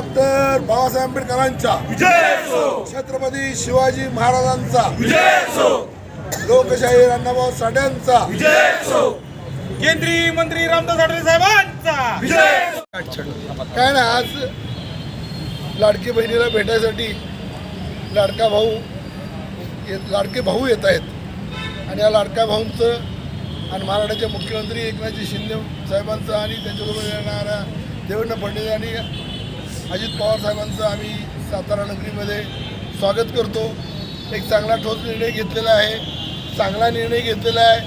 Doctor Babasaheb आंबेडकरांचा छत्रपती शिवाजी महाराजांचा लोकशाही अण्णाभाऊ साठ्यांचा केंद्रीय मंत्री रामदास आठवले साहेबांचा. काय ना आज लाडकी बहिणीला भेटायसाठी लाडका भाऊ येत- लाडके भाऊ येत आहेत. आणि या लाडक्या भाऊंचं आणि महाराष्ट्राचे मुख्यमंत्री एकनाथजी शिंदे साहेबांचं आणि त्यांच्यासोबत येणाऱ्या देवेंद्र फडणवीस आणि अजित पवार साहेबांचं आम्ही सातारा नगरीमध्ये स्वागत करतो. एक चांगला ठोस निर्णय घेतलेला आहे. चांगला निर्णय घेतलेला आहे.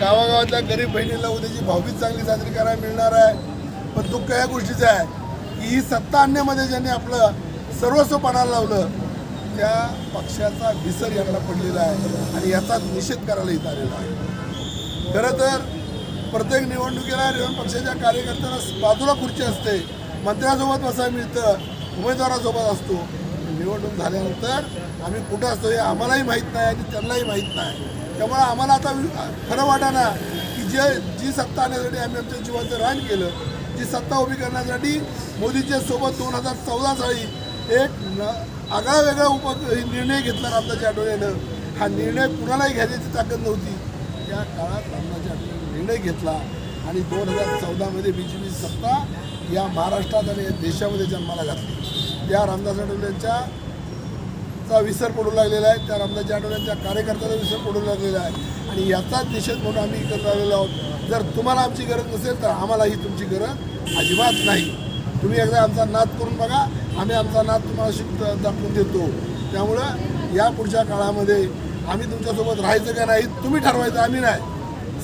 गावागावातल्या गरीब बहिणीला उद्याची भाऊबीज चांगली साजरी करायला मिळणार आहे. पण दुःख या गोष्टीचं आहे की ही सत्ता आणण्यामध्ये ज्यांनी आपलं सर्वस्व पणाला लावलं त्या पक्षाचा विसर यांना पडलेला आहे आणि याचा निषेध करायला इथं आलेला आहे. खरं तर प्रत्येक निवडणुकीला रेवण पक्षाच्या कार्यकर्त्यांना बाजूला खुर्ची असते. मंत्र्यासोबत बसायला मिळतं उमेदवारासोबत असतो. निवडणूक झाल्यानंतर आम्ही कुठं असतो हे आम्हालाही माहीत नाही आणि त्यांनाही माहीत नाही. त्यामुळे आम्हाला आता खरं वाटाना की जे जी सत्ता आणण्यासाठी आम्ही आमच्या जीवाचं रान केलं जी सत्ता उभी करण्यासाठी मोदीच्या सोबत दोन हजार चौदा साली एक न आगळा वेगळा उप निर्णय घेतला रामदास आठवलेनं हा निर्णय कुणालाही घ्यायची ताकद नव्हती. त्या काळात रामदास आठवले निर्णय घेतला. आणि दोन हजार चौदामध्ये बी जे पी सत्ता या महाराष्ट्रात आणि या देशामध्ये जन्माला घातली. त्या रामदास आठवलेंच्या चा विसर पडू लागलेला आहे. त्या रामदास आठवल्यांच्या कार्यकर्त्याचा विसर पडू लागलेला आहे. आणि याचाच निषेध म्हणून आम्ही करत आलेलो आहोत. जर तुम्हाला आमची गरज नसेल तर आम्हालाही तुमची गरज अजिबात नाही. तुम्ही एकदा आमचा नाद करून बघा. आम्ही आमचा नाद तुम्हाला शिक दाखवून देतो. त्यामुळं या पुढच्या काळामध्ये आम्ही तुमच्यासोबत राहायचं का नाही तुम्ही ठरवायचं आम्ही नाही.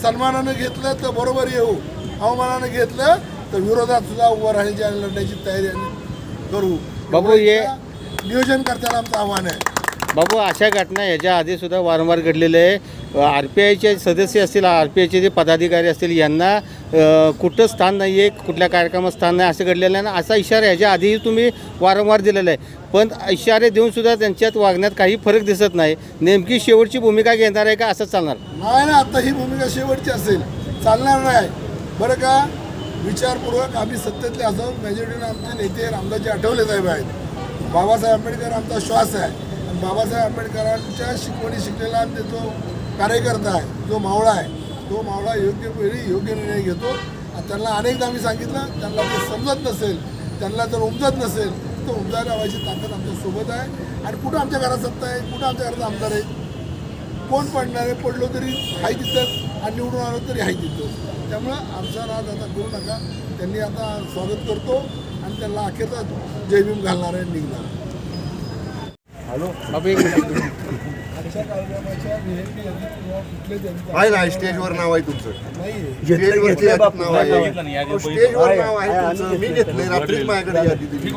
सन्मानानं घेतलं तर बरोबर येऊ. अवमानानं घेतलं तर विरोधात सुद्धा उभं राहण्याची आणि लढण्याची तयारी आम्ही करू. बाबू, हे- नियोजनकर्त्याला आमचं आव्हान आहे. बाबू अशा घटना याच्या आधी सुद्धा वारंवार घडलेल्या आहे. आर पी आयचे सदस्य असतील आर पी आयचे जे पदाधिकारी असतील यांना कुठं स्थान नाही आहे कुठल्या कार्यक्रमात स्थान नाही असं घडलेलं आहे ना असा इशारा याच्या आधीही तुम्ही वारंवार दिलेला आहे. पण इशारे देऊन सुद्धा त्यांच्यात वागण्यात काही फरक दिसत नाही. नेमकी शेवटची भूमिका घेणार आहे का असं चालणार? नाही ना आता ही भूमिका शेवटची असेल. चालणार नाही. बरं का? विचारपूर्वक आम्ही सत्तेतले असो मेजॉरिटीने आमचे नेते रामदासजी आठवले साहेब आहेत. बाबासाहेब आंबेडकर आमचा श्वास आहे. आणि बाबासाहेब आंबेडकरांच्या शिकवणी शिकलेला आम्ही देतो. कार्यकर्ता आहे जो मावळा आहे तो मावळा योग्य वेळी योग्य निर्णय घेतो. आणि त्यांना अनेकदा आम्ही सांगितलं त्यांना ते समजत नसेल त्यांना जर उमजत नसेल तर उमजायला लावायची ताकद आमच्यासोबत आहे. आणि कुठं आमच्या घरात सत्ता आहे कुठं आमच्या घरात आमदार आहे कोण पडणार आहे पडलो तरी हाय तिथंच आणि निवडून आलो तरी हाय तिथंच त्यामुळं आमचा राज आता करू नका. त्यांनी आता स्वागत करतो आणि त्यांना अखेरचा जयभीम घालणार आहे निघणार. हॅलो कार्यक्रमाच्या किंवा कुठले आहे ना स्टेजवर नाव आहे तुमचं. नाहीये. स्टेजवरती यादीत नाव आहे. स्टेजवर नाव आहे तुमचं. मी घेतलंय. रात्रीच माझ्याकडे यादी दिली.